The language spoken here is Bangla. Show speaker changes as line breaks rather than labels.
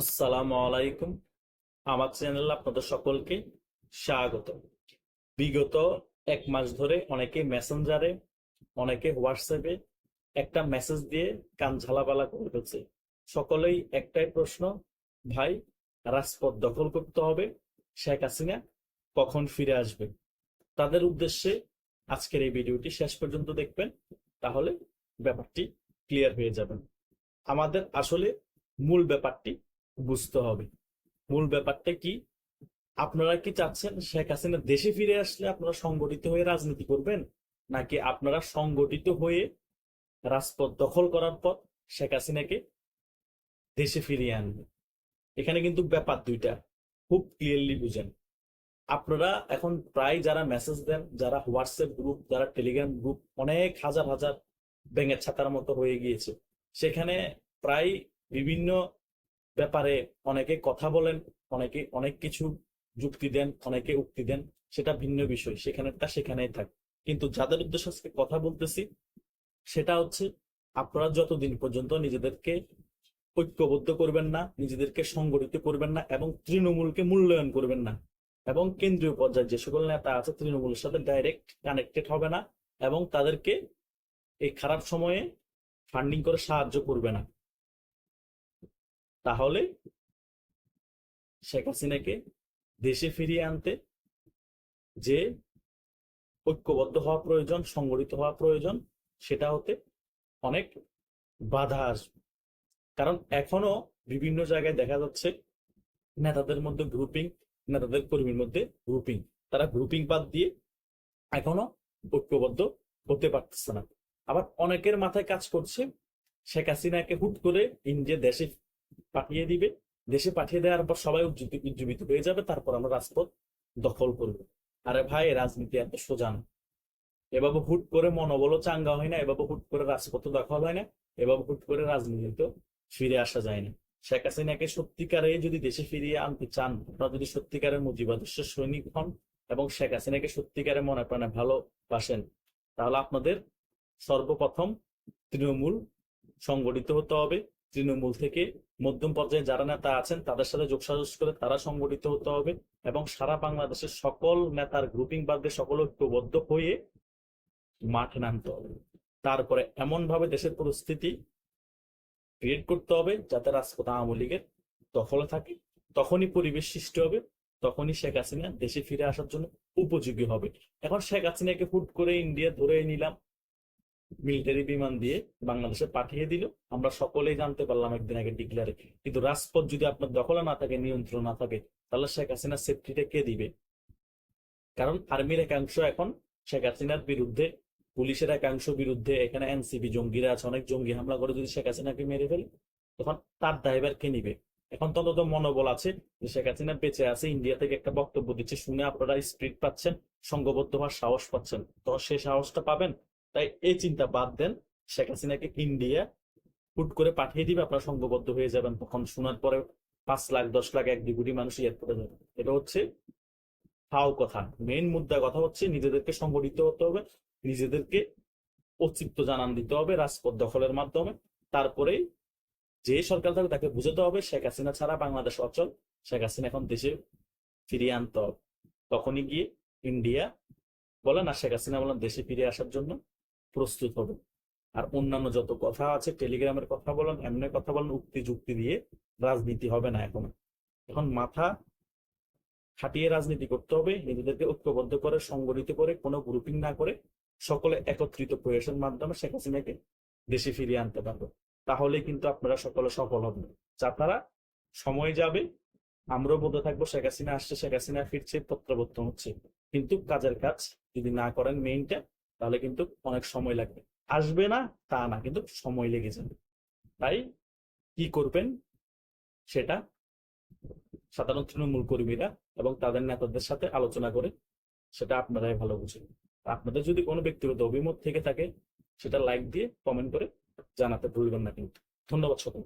আসসালামু আলাইকুম। আমার চ্যানেলে আপনাদের সকলকে স্বাগত। বিগত এক মাস ধরে অনেকে মেসেঞ্জারে, অনেকে হোয়াটসঅ্যাপে একটা মেসেজ দিয়ে কান ঝালাপালা করে ফেলছে। সকলেই একটাই প্রশ্ন, ভাই, রাজপথ দখল করতে হবে? শেখ হাসিনা কখন ফিরে আসবে? তাদের উদ্দেশ্যে আজকের এই ভিডিওটি শেষ পর্যন্ত দেখবেন, তাহলে ব্যাপারটি ক্লিয়ার হয়ে যাবেন আমাদের আসলে মূল ব্যাপারটি বুঝতে হবে। মূল ব্যাপারটা কি? আপনারা কি চাচ্ছেন শেখ হাসিনা দেশে ফিরে আসলে আপনারা সংগঠিত হয়ে রাজনীতি করবেন? নাকি আপনারা সংগঠিত হয়ে রাজপথ দখল করার পর শেখ হাসিনাকে দেশে ফিরিয়ে আনবেন? এখানে কিন্তু ব্যাপার দুইটা। খুব ক্লিয়ারলি বুঝেন। আপনারা এখন প্রায় যারা মেসেজ দেন, যারা হোয়াটসঅ্যাপ গ্রুপ যারা টেলিগ্রাম গ্রুপ অনেক হাজার হাজার ব্যাঙের ছাতার মতো হয়ে গিয়েছে। সেখানে প্রায় বিভিন্ন ব্যাপারে অনেকে কথা বলেন, অনেকে অনেক কিছু যুক্তি দেন, অনেকে উক্তি দেন, সেটা ভিন্ন বিষয়, সেখানেরটা সেখানেই থাক। কিন্তু যাদের উদ্দেশ্য আজকে কথা বলতেছি, সেটা হচ্ছে আপনারা যতদিন পর্যন্ত নিজেদেরকে ঐক্যবদ্ধ করবেন না, নিজেদেরকে সংগঠিত করবেন না এবং তৃণমূলকে মূল্যায়ন করবেন না এবং কেন্দ্রীয় পর্যায়ে যে সকল নেতা আছে তৃণমূলের সাথে ডাইরেক্ট কানেক্টেড হবে না এবং তাদেরকে এই খারাপ সময়ে ফান্ডিং করে সাহায্য করবে না। তাহলে শেখ হাসিনাকে দেশে ফিরিয়ে আনতে যে ঐক্যবদ্ধ হওয়া প্রয়োজন, সংগঠিত হওয়া প্রয়োজন, সেটা হতে অনেক বাধা আসবে। কারণ এখনও বিভিন্ন জায়গায় দেখা যাচ্ছে নেতাদের মধ্যে গ্রুপিং নেতাদের কর্মীর মধ্যে গ্রুপিং তারা গ্রুপিং বাদ দিয়ে এখনও ঐক্যবদ্ধ হতে পারতেছে না। আবার অনেকের মাথায় কাজ করছে শেখ হাসিনাকে হুট করে ইন্ডিয়া দেশে পাঠিয়ে দিবে। দেশে পাঠিয়ে দেওয়ার পর সবাই উজ্জীবিত হয়ে যাবে। তারপর আমরা রাজপথ দখল করব। আরে ভাই, রাজনীতি এত সোজা না। এভাবে হুট করে মনোবলও চাঙ্গা হয় না, এভাবে হুট করে রাজপথ দখল হয় না, এভাবে হুট করে রাজনীতিতে ফিরে আসা যায় না। শেখ হাসিনাকে সত্যিকারে যদি দেশে ফিরিয়ে আনতে চান, আপনারা যদি সত্যিকারের মুজিবাদর্শ সৈনিক হন এবং শেখ হাসিনাকে সত্যিকারে মনে প্রাণে ভালোবাসেন, তাহলে আপনাদের সর্বপ্রথম তৃণমূল সংগঠিত হতে হবে। তৃণমূল থেকে মধ্যম পর্যায়ে যারা নেতা আছেন, তাদের সাথে যোগসাজস করে তারা সংগঠিত হতে হবে এবং সারা বাংলাদেশের সকল নেতার গ্রুপিং বাদ দিয়ে সকল ঐক্যবদ্ধ হয়ে মাঠে নামতে হবে। তারপরে এমন ভাবে দেশের পরিস্থিতি ক্রিয়েট করতে হবে যাতে রাজপথ আওয়ামী লীগের দখলে থাকে। তখনই পরিবেশ সৃষ্টি হবে, তখনই শেখ হাসিনা দেশে ফিরে আসার জন্য উপযোগী হবে। এখন শেখ হাসিনাকে হুট করে ইন্ডিয়া ধরে নিলাম মিলিটারি বিমান দিয়ে বাংলাদেশে পাঠিয়ে দিল। আমরা সকলেই জানতে পারলাম একদিন আগে ডিক্লারে। কিন্তু রাজপথ যদি আপনার দখলে না থাকে, নিয়ন্ত্রণ না থাকে, তাহলে শেখ হাসিনার সেফটিটা কে দিবে? কারণ আর্মির একাংশ এখন শেখ হাসিনার বিরুদ্ধে, পুলিশের একাংশ বিরুদ্ধে, এখানে এনসিবি জঙ্গিরা আছে, অনেক জঙ্গি হামলা করে যদি শেখ হাসিনাকে মেরে ফেলে, তখন তার দায়ভার কে নিবে? এখন তো মনোবল আছে যে শেখ হাসিনা বেঁচে আছে, ইন্ডিয়া থেকে একটা বক্তব্য দিচ্ছে, শুনে আপনারা স্পিড পাচ্ছেন, সংঘবদ্ধ হওয়ার সাহস পাচ্ছেন। তো সেই সাহসটা পাবেন? তাই এই চিন্তা বাদ দেন, শেখ হাসিনাকে ইন্ডিয়া হুট করে পাঠিয়ে দিবে, আপনারা সংঘবদ্ধ হয়ে যাবেন তখন। শোনার পরে পাঁচ লাখ, দশ লাখ, এক দুই কোটি মানুষ এয়ারপোর্টে যাবে। এটা হচ্ছে ফাও কথা। মেন মুদ্রা কথা হচ্ছে নিজেদেরকে সংগঠিত হতে হবে, নিজেদেরকে অস্তিত্ব জানান দিতে হবে, রাজপথ দখলের মাধ্যমে। তারপরে যে সরকার থাকবে তাকে বুঝাতে হবে, শেখ হাসিনা ছাড়া বাংলাদেশ অচল। শেখ হাসিনা এখন দেশে ফিরিয়ে আনতে হবে। তখনই গিয়ে ইন্ডিয়া বলেন আর শেখ হাসিনা বলেন দেশে ফিরে আসার জন্য। প্রস্তুত হবে আর অন্যান্য যত কথা আছে, টেলিগ্রামের কথা বলেন, এমনি কথা বলেন, উক্তি যুক্তি দিয়ে রাজনীতি হবে না এখন। এখন মাথা খাটিয়ে রাজনীতি করতে হবে, নিজেদেরকে ঐক্যবদ্ধ করে, সংগঠিত করে, কোনো গ্রুপিং না করে, সকলে একত্রিত প্রয়াসের মাধ্যমে শেখ হাসিনাকে দেশে ফিরিয়ে আনতে পারবে। তাহলে কিন্তু আপনারা সকলে সফল হবেন। যা আপনারা সময় যাবে, আমরাও বলতে থাকব, শেখ হাসিনা আসছে, শেখ হাসিনা ফিরছে প্রত্যাবর্তন হচ্ছে। কিন্তু কাজের কাজ যদি না করেন মেইনটা তাহলে কিন্তু অনেক সময় লাগবে। আসবে না, তা না, কিন্তু সময় লেগে যাবে। তাই কি করবেন? সেটা সাধারণ তৃণমূল কর্মীরা এবং তাদের নেতাদের সাথে আলোচনা করে সেটা আপনারাই ভালো বুঝেন। আপনাদের যদি কোনো ব্যক্তিগত অভিমত থেকে থাকে, সেটা লাইক দিয়ে কমেন্ট করে জানাতে ভুলবেন না কিন্তু। ধন্যবাদ সকল